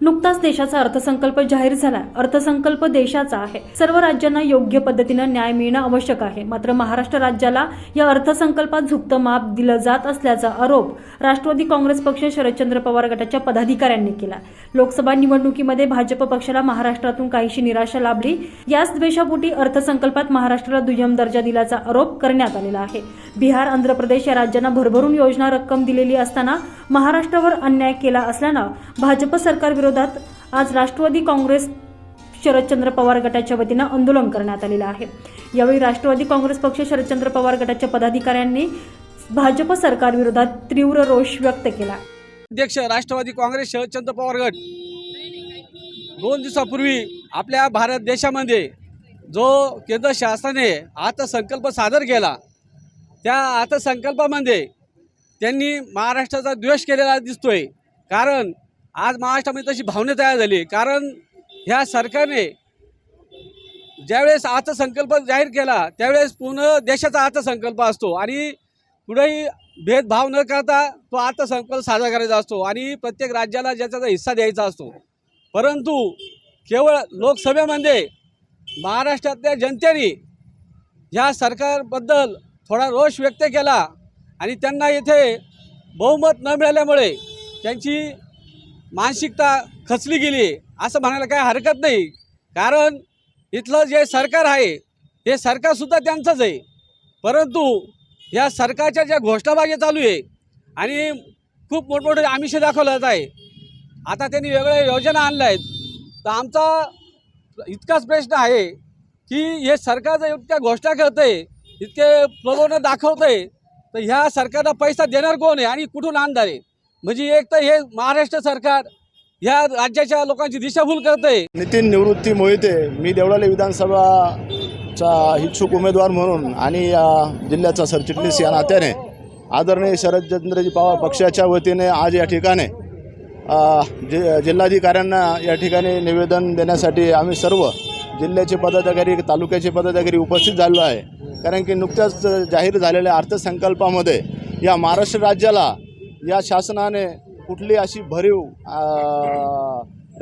नुकताच देशाचा अर्थसंकल्प जाहीर झाला. अर्थसंकल्प देशाचा आहे. सर्व राज्यांना योग्य पद्धतीनं न्याय मिळणं आवश्यक आहे. मात्र महाराष्ट्र राज्याला या अर्थसंकल्पात झुकतं माप दिलं जात असल्याचा आरोप राष्ट्रवादी काँग्रेस पक्ष शरदचंद्र पवार गटाच्या पदाधिकाऱ्यांनी केला. लोकसभा निवडणुकीमध्ये भाजप पक्षाला महाराष्ट्रातून काहीशी निराशा लाभली. याच द्वेषापोटी अर्थसंकल्पात महाराष्ट्राला दुय्यम दर्जा दिल्याचा आरोप करण्यात आलेला आहे. बिहार आंध्र प्रदेश या राज्यांना भरभरून योजना रक्कम दिलेली असताना महाराष्ट्रावर अन्याय केला असल्यानं भाजप सरकार विरोधात आज राष्ट्रवादी काँग्रेस शरदचंद्र पवार गटाच्या वतीनं आंदोलन करण्यात आलेलं आहे. यावेळी राष्ट्रवादी काँग्रेस पक्ष शरदचंद्र पवार गटाच्या पदाधिकाऱ्यांनी भाजप सरकारविरोधात तीव्र रोष व्यक्त केला. अध्यक्ष राष्ट्रवादी काँग्रेस शरदचंद्र पवार गट. दोन दिवसापूर्वी आपल्या भारत देशामध्ये जो केंद्र शासनाने अर्थसंकल्प सादर केला त्या अर्थसंकल्पामध्ये त्यांनी महाराष्ट्राचा द्वेष केलेला दिसतोय. कारण आज महाराष्ट्रामध्ये तशी भावना तयार झाली कारण ह्या सरकारने ज्यावेळेस अर्थसंकल्प जाहीर केला त्यावेळेस पूर्ण देशाचा अर्थसंकल्प असतो. आणि कुठेही भेदभाव न करता तो अर्थसंकल्प साजरा करायचा असतो. आणि प्रत्येक राज्याला ज्याचा हिस्सा द्यायचा असतो. परंतु केवळ लोकसभेमध्ये महाराष्ट्रातल्या जनतेने ह्या सरकारबद्दल थोडा रोष व्यक्त केला आणि त्यांना येथे बहुमत न मिळाल्यामुळे त्यांची मानसिकता खचली गेली असं म्हणायला काही हरकत नाही. कारण इथलं जे सरकार आहे हे सरकारसुद्धा त्यांचंच आहे. परंतु या सरकारच्या ज्या घोषणाबाजी चालू आहे आणि खूप मोठमोठे आमिष दाखवलं जात आहे. आता त्यांनी वेगळ्या योजना आणल्या आहेत. तर आमचा इतकाच प्रश्न आहे की हे सरकार जर इतक्या घोषणा करतं आहे इतके प्रलोभनं दाखवतं आहे तर ह्या सरकारला पैसा देणार कोण आहे आणि कुठून आणणार आहे? म्हणजे एक तर हे महाराष्ट्र सरकार या राज्याच्या लोकांची दिशाभूल करतं आहे नितीन निवृत्ती मोहिते मी देवळाली विधानसभाचा इच्छुक उमेदवार म्हणून आणि या जिल्ह्याचा सरचिटणीस या नात्याने आदरणीय शरदचंद्रजी पवार पक्षाच्या वतीने आज या ठिकाणी जि जिल्हाधिकाऱ्यांना या ठिकाणी निवेदन देण्यासाठी आम्ही सर्व जिल्ह्याचे पदाधिकारी तालुक्याचे पदाधिकारी उपस्थित झालेलो आहे. कारण की नुकत्याच जाहीर झालेल्या अर्थसंकल्पामध्ये या महाराष्ट्र राज्याला या शासनाने कुठली अशी भरीव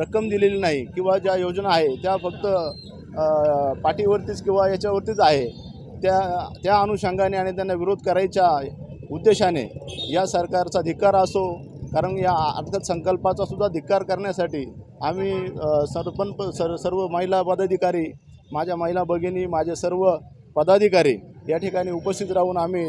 रक्कम दिलेली नाही किंवा ज्या योजना आहे त्या फक्त पाठीवरतीच किंवा याच्यावरतीच आहे त्या त्या अनुषंगाने आणि त्यांना विरोध करायच्या उद्देशाने या सरकारचा धिक्कार असो कारण या अर्थसंकल्पाचा सुद्धा धिक्कार करण्यासाठी आम्ही सरपंच सर सर्व महिला पदाधिकारी माझ्या महिला भगिनी माझे सर्व पदाधिकारी या ठिकाणी उपस्थित राहून आम्ही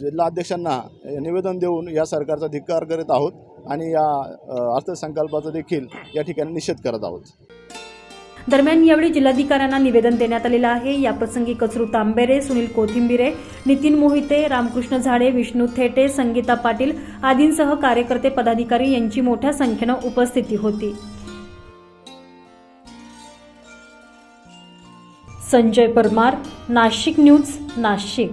जिल्हाध्यक्षांना निवेदन देऊन या सरकारचा धिक्कार करत आहोत आणि या अर्थसंकल्पाचा देखील या ठिकाणी निषेध करत आहोत. दरम्यान यावेळी जिल्हाधिकाऱ्यांना निवेदन देण्यात आलेलं आहे. याप्रसंगी कचरू तांबेरे सुनील कोथिंबिरे नितीन मोहिते रामकृष्ण झाडे विष्णू थेटे संगीता पाटील आदींसह कार्यकर्ते पदाधिकारी यांची मोठ्या संख्येनं उपस्थिती होती. संजय परमार नाशिक न्यूज नाशिक.